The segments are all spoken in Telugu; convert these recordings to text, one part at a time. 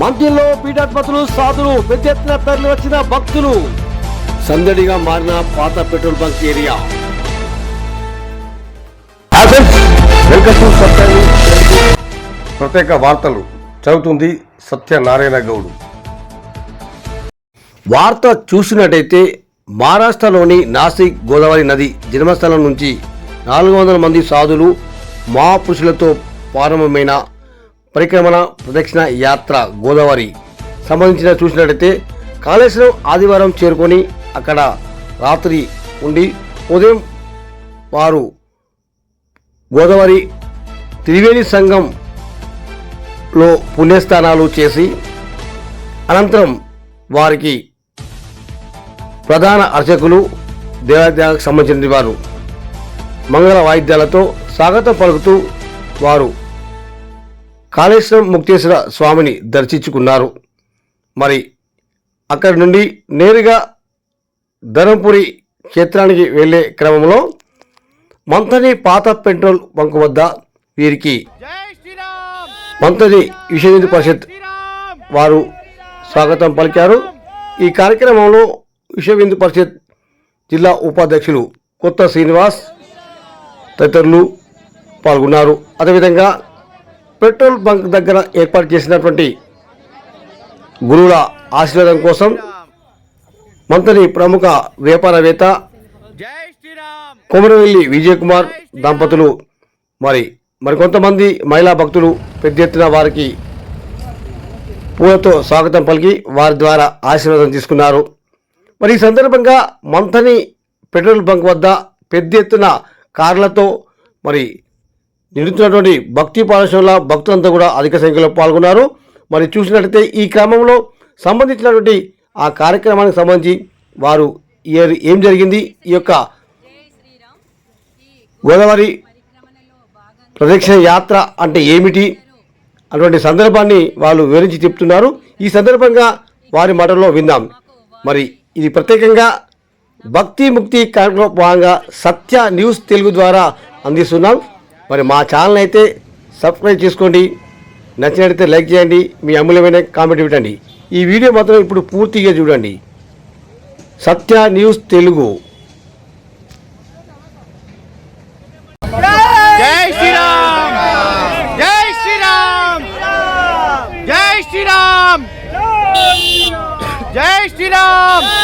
మందిల్లో పీఠాధిపతులు సాధులు పెద్ద ఎత్తున తరలి వచ్చిన భక్తులు. సందడిగా మారిన పాత పెట్రోల్ బంక్ ఏరియా. ప్రత్యేక వార్తలు. చదువుతుంది సత్యనారాయణ గౌడ్. వార్త చూసినట్టయితే మహారాష్ట్రలోని నాసిక్ గోదావరి నది జన్మస్థలం నుంచి నాలుగు వందల మంది సాధులు మహాపురుషులతో ప్రారంభమైన పరిక్రమణ ప్రదక్షిణ యాత్ర గోదావరి సంబంధించిన చూసినట్టయితే కాళేశ్వరం ఆదివారం చేరుకొని అక్కడ రాత్రి ఉండి ఉదయం వారు గోదావరి త్రివేణి సంఘంలో పుణ్యస్థానాలు చేసి అనంతరం వారికి ప్రధాన అర్చకులు దేవాలయాలకు సంబంధించిన వారు మంగళ వాయిద్యాలతో స్వాగతం పలుకుతూ వారు కాళేశ్వరం ముక్తేశ్వర స్వామిని దర్శించుకున్నారు. మరి అక్కడి నుండి నేరుగా ధర్మపురి క్షేత్రానికి వెళ్ళే క్రమంలో మంతని పాత పెట్రోల్ బంక్ వద్ద వీరికి మంతని విశ్వ పరిషత్ వారు స్వాగతం పలికారు. ఈ కార్యక్రమంలో విశ్వ పరిషత్ జిల్లా ఉపాధ్యక్షులు కొత్త శ్రీనివాస్ తదితరులు పాల్గొన్నారు. అదేవిధంగా పెట్రోల్ బంక్ దగ్గర ఏర్పాటు చేసినటువంటి గురువుల ఆశీర్వాదం కోసం మంత్రి ప్రముఖ వ్యాపారవేత్త జై విజయకుమార్ కొమరవెల్లి విజయ్ కుమార్ దంపతులు మరి మరికొంతమంది మహిళా భక్తులు పెద్ద ఎత్తున వారికి పూలతో స్వాగతం పలికి వారి ద్వారా ఆశీర్వాదం తీసుకున్నారు. మరి ఈ సందర్భంగా మంథని పెట్రోల్ బంక్ వద్ద పెద్ద ఎత్తున కార్లతో మరి నిలుస్తున్నటువంటి భక్తి పాఠశాల భక్తులంతా కూడా అధిక సంఖ్యలో పాల్గొన్నారు. మరి చూసినట్లయితే ఈ క్రమంలో సంబంధించినటువంటి ఆ కార్యక్రమానికి సంబంధించి వారు ఏం జరిగింది? ఈ యొక్క గోదావరి ప్రదక్షిణ యాత్ర అంటే ఏమిటి? అటువంటి సందర్భాన్ని వాళ్ళు వివరించి చెప్తున్నారు. ఈ సందర్భంగా వారి మాటల్లో విందాం. మరి ఇది ప్రత్యేకంగా భక్తి ముక్తి కార్యక్రమ భాగంగా సత్య న్యూస్ తెలుగు ద్వారా అందిస్తున్నాం. మరి మా ఛానల్ అయితే సబ్స్క్రైబ్ చేసుకోండి. నచ్చినట్లయితే లైక్ చేయండి. మీ అమూల్యమైన కామెంట్ ఇవ్వండి ఈ వీడియో మాత్రం ఇప్పుడు పూర్తిగా చూడండి. సత్య న్యూస్ తెలుగు. జై శ్రీరామ్! జై శ్రీరామ్! జై శ్రీరామ్! జై శ్రీరామ్!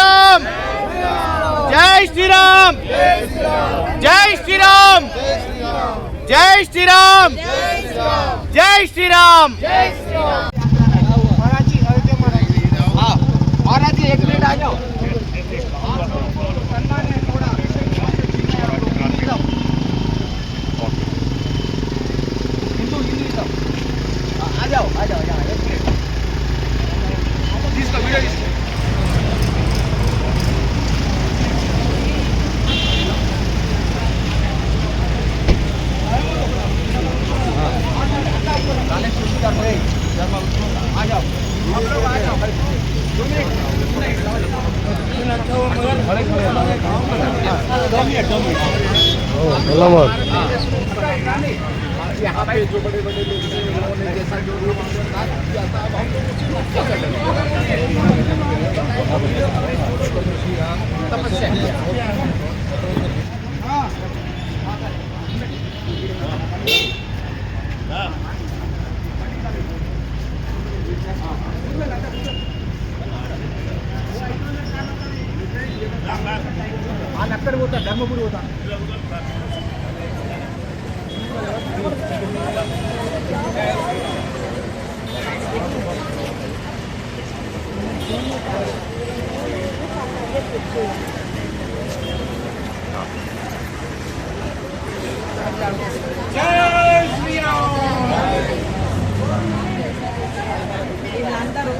राम जय श्री राम जय श्री राम जय श्री राम जय श्री राम एक मिनट आ जाओ आ जाओ आ जाओ। यहाँ पे जो बड़े बड़े लोग हैं जैसा जो लोग अब हम लोग तपस्या వీళ్ళందరూ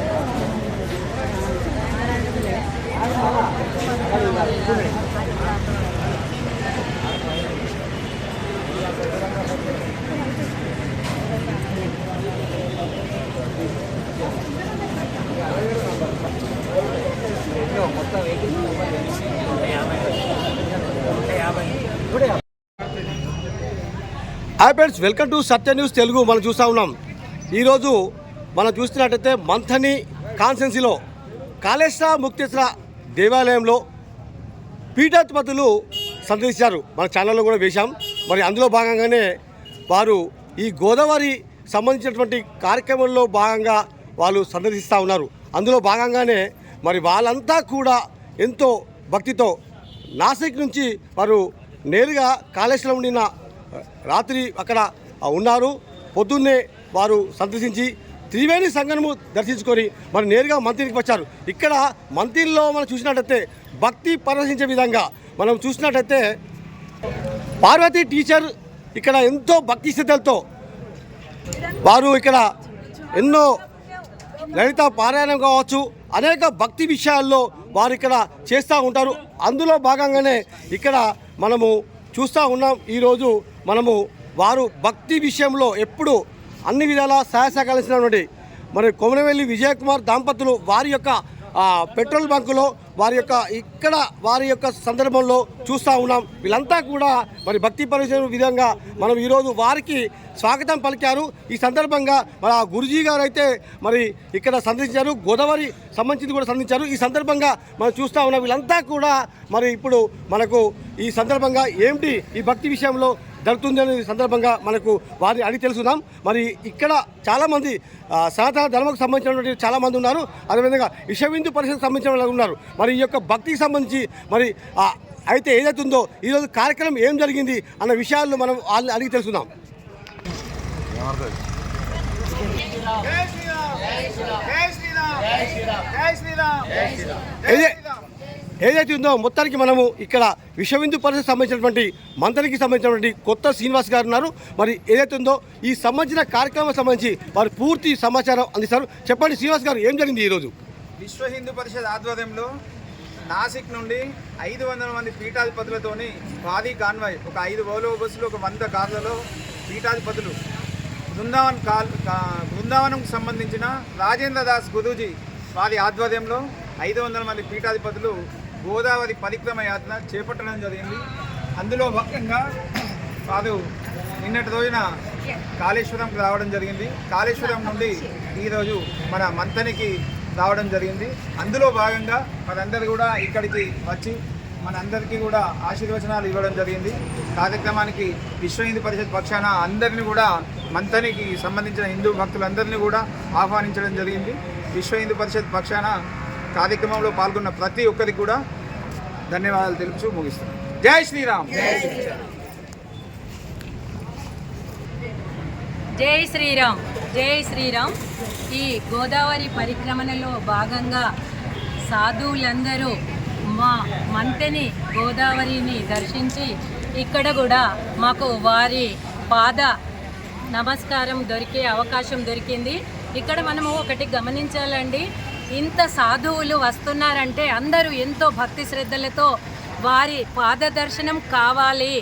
friends welcome to Satya news Telugu. మనం చూస్తూ ఉన్నాం. ఈరోజు మనం చూస్తున్నట్టయితే మంథని కాన్సెన్సీలో కాళేశ్వర ముక్తేశ్వర దేవాలయంలో పీఠాధిపతులు సందర్శించారు. మన ఛానల్లో కూడా వేశాం. మరి అందులో భాగంగానే వారు ఈ గోదావరి సంబంధించినటువంటి కార్యక్రమంలో భాగంగా వాళ్ళు సందర్శిస్తూ ఉన్నారు. అందులో భాగంగానే మరి వాళ్ళంతా కూడా ఎంతో భక్తితో నాసిక్ నుంచి వారు నేరుగా కాళేశ్వరం నిన్న రాత్రి అక్కడ ఉన్నారు. పొద్దున్నే వారు సందర్శించి త్రివేణి సంఘము దర్శించుకొని మరి నేరుగా మంత్రికి వచ్చారు. ఇక్కడ మంత్రిలో మనం చూసినట్టయితే భక్తి ప్రదర్శించే విధంగా మనం చూసినట్టయితే పార్వతీ టీచర్ ఇక్కడ ఎంతో భక్తి శ్రద్ధలతో వారు ఇక్కడ ఎన్నో లలిత పారాయణం కావచ్చు అనేక భక్తి విషయాల్లో వారు ఇక్కడ చేస్తూ ఉంటారు. అందులో భాగంగానే ఇక్కడ మనము చూస్తూ ఉన్నాం ఈరోజు మనము వారు భక్తి విషయంలో ఎప్పుడు అన్ని విధాలా సహాయ సహకరించినటువంటి మరి కొమరవెల్లి విజయకుమార్ దంపతులు వారి యొక్క పెట్రోల్ బంకులో వారి యొక్క ఇక్కడ వారి యొక్క సందర్భంలో చూస్తూ ఉన్నాం. వీళ్ళంతా కూడా మరి భక్తి పరిచయం విధంగా మనం ఈరోజు వారికి స్వాగతం పలికారు. ఈ సందర్భంగా మన గురుజీ గారు అయితే మరి ఇక్కడ సందర్శించారు. గోదావరి సంబంధించి కూడా సంధించారు ఈ సందర్భంగా మనం చూస్తూ ఉన్నాం. వీళ్ళంతా కూడా మరి ఇప్పుడు మనకు ఈ సందర్భంగా ఏమిటి ఈ భక్తి విషయంలో జరుగుతుంది అనే సందర్భంగా మనకు వారిని అడిగి తెలుసుకుందాం. మరి ఇక్కడ చాలామంది సనాతన ధర్మకు సంబంధించినటువంటి చాలామంది ఉన్నారు. అదేవిధంగా విశ్వహిందూ పరిషత్ సంబంధించిన వాళ్ళు ఉన్నారు. మరి ఈ యొక్క భక్తికి సంబంధించి మరి అయితే ఏదైతే ఉందో ఈరోజు కార్యక్రమం ఏం జరిగింది అన్న విషయాల్లో మనం వాళ్ళని అడిగి తెలుసుకుందాం. ఏదే- ఏదైతే ఉందో మొత్తానికి మనము ఇక్కడ విశ్వహిందూ పరిషత్ సంబంధించినటువంటి మంత్రికి సంబంధించినటువంటి కొత్త శ్రీనివాస్ గారు ఉన్నారు. మరి ఏదైతే ఉందో ఈ సంబంధించిన కార్యక్రమం సంబంధించి వారు పూర్తి సమాచారం అందిస్తారు. చెప్పండి శ్రీనివాస్ గారు ఏం జరిగింది ఈరోజు? విశ్వ హిందూ పరిషత్ ఆధ్వర్యంలో నాసిక్ నుండి ఐదు వందల మంది పీఠాధిపతులతోని ఖాదీ కాన్వాయ్ ఒక ఐదు ఓలో బస్సులు ఒక వంద కార్లలో పీఠాధిపతులు బృందావన్ కాల్ బృందావనంకు సంబంధించిన రాజేంద్ర దాస్ గురూజీ వారి ఆధ్వర్యంలో ఐదు వందల మంది పీఠాధిపతులు గోదావరి పరిక్రమ యాత్ర చేపట్టడం జరిగింది. అందులో భాగంగా వారు నిన్నటి రోజున కాళేశ్వరంకి రావడం జరిగింది. కాళేశ్వరం నుండి ఈరోజు మన మంతనికి రావడం జరిగింది. అందులో భాగంగా మనందరూ కూడా ఇక్కడికి వచ్చి మనందరికీ కూడా ఆశీర్వచనాలు ఇవ్వడం జరిగింది. కార్యక్రమానికి విశ్వ హిందూ పరిషత్ పక్షాన అందరినీ కూడా మంతనికి సంబంధించిన హిందూ భక్తులందరినీ కూడా ఆహ్వానించడం జరిగింది. విశ్వ హిందూ పరిషత్ పక్షాన కార్యక్రమంలో పాల్గొన్న ప్రతి ఒక్కరికి కూడా ధన్యవాదాలు తెలుపుతూ ముగిస్తున్నాం. జై శ్రీరామ్. జై శ్రీరామ్. జై శ్రీరామ్. ఈ గోదావరి పరిక్రమణలో భాగంగా సాధువులందరూ మా మంతెని గోదావరిని దర్శించి ఇక్కడ కూడా మాకు వారి పాద నమస్కారం దొరికే అవకాశం దొరికింది. ఇక్కడ మనము ఒకటి గమనించాలండి. ఇంత సాధువులు వస్తున్నారంటే అందరూ ఎంతో భక్తి శ్రద్ధలతో వారి పాదదర్శనం కావాలి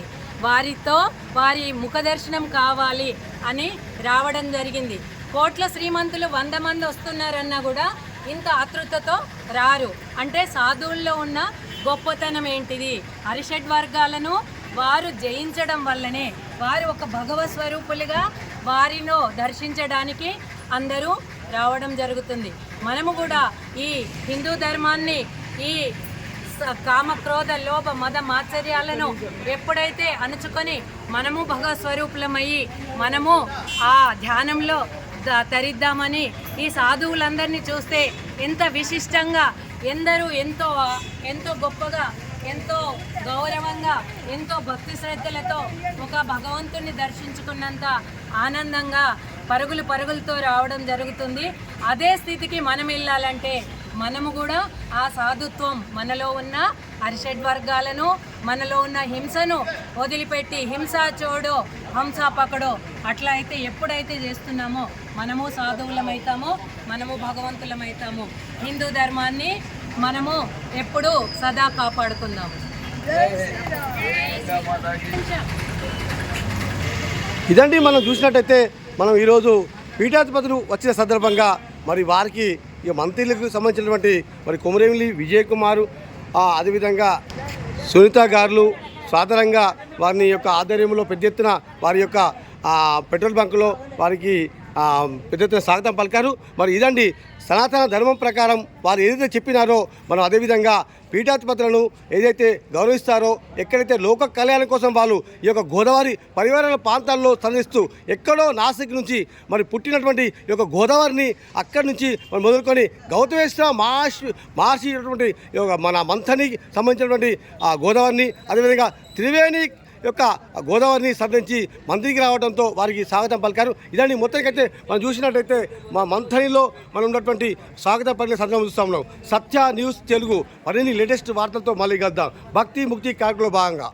వారితో వారి ముఖ దర్శనం కావాలి అని రావడం జరిగింది. కోట్ల శ్రీమంతులు వంద మంది వస్తున్నారన్నా కూడా ఇంత ఆతృతతో రారు. అంటే సాధువుల్లో ఉన్న గొప్పతనం ఏంటిది? అరిషడ్ వర్గాలను వారు జయించడం వల్లనే వారు ఒక భగవత్ స్వరూపులుగా వారిలో దర్శించడానికి అందరూ రావడం జరుగుతుంది. మనము కూడా ఈ హిందూ ధర్మాన్ని ఈ స- కామ క్రోధ లోభ మద మాత్సర్యాలను ఎప్పుడైతే అణుచుకొని మనము భగవస్వరూపులమయ్యి మనము ఆ ధ్యానంలో తరిద్దామని ఈ సాధువులందరినీ చూస్తే ఎంత విశిష్టంగా ఎందరూ ఎంతో ఎంతో గొప్పగా ఎంతో గౌరవంగా ఎంతో భక్తి శ్రద్ధలతో ఒక భగవంతుని దర్శించుకున్నంత ఆనందంగా పరుగులు పరుగులతో రావడం జరుగుతుంది. అదే స్థితికి మనం వెళ్ళాలంటే మనము కూడా ఆ సాధుత్వం మనలో ఉన్న అరిషడ్ వర్గాలను మనలో ఉన్న హింసను వదిలిపెట్టి హింస చోడో హంస పకడో అట్లా అయితే ఎప్పుడైతే చేస్తున్నామో మనము సాధువులమవుతామో మనము భగవంతులమవుతాము హిందూ ధర్మాన్ని మనము ఎప్పుడూ సదా కాపాడుకుందాం. ఇదండి మనం చూసినట్టయితే మనం ఈరోజు పీఠాధిపతులు వచ్చిన సందర్భంగా మరి వారికి ఈ మంత్రులకు సంబంధించినటువంటి మరి కొమరేమిలి విజయ్ కుమారు అదేవిధంగా సునీత గారులు సాధారణంగా వారిని యొక్క ఆధ్వర్యంలో పెద్ద ఎత్తున వారి యొక్క పెట్రోల్ బంకులో వారికి పెద్ద ఎత్తున స్వాగతం పలికారు. మరి ఇదండి సనాతన ధర్మం ప్రకారం వారు ఏదైతే చెప్పినారో మనం అదేవిధంగా పీఠాధిపతులను ఏదైతే గౌరవిస్తారో ఎక్కడైతే లోక కళ్యాణం కోసం వాళ్ళు ఈ యొక్క గోదావరి పరివారాల ప్రాంతాల్లో సంధిస్తూ ఎక్కడో నాసిక్ నుంచి మరి పుట్టినటువంటి ఈ యొక్క గోదావరిని అక్కడి నుంచి మరి మొదలుకొని గౌతమేశ్వర మహర్షి మహర్షి అటువంటి ఈ యొక్క మన మంథనికి సంబంధించినటువంటి ఆ గోదావరిని అదేవిధంగా త్రివేణి యొక్క గోదావరిని సందర్శించి మంత్రికి రావడంతో వారికి స్వాగతం పలికారు. ఇదాన్ని మొత్తానికైతే మనం చూసినట్టయితే మా మంథనిలో మనం ఉన్నటువంటి స్వాగతం పలికిన సందర్భం చూస్తా ఉన్నాం. సత్య న్యూస్ తెలుగు. మరిన్ని లేటెస్ట్ వార్తలతో మళ్ళీ కలుద్దాం. భక్తి ముక్తి కార్యక్రమంలో భాగంగా.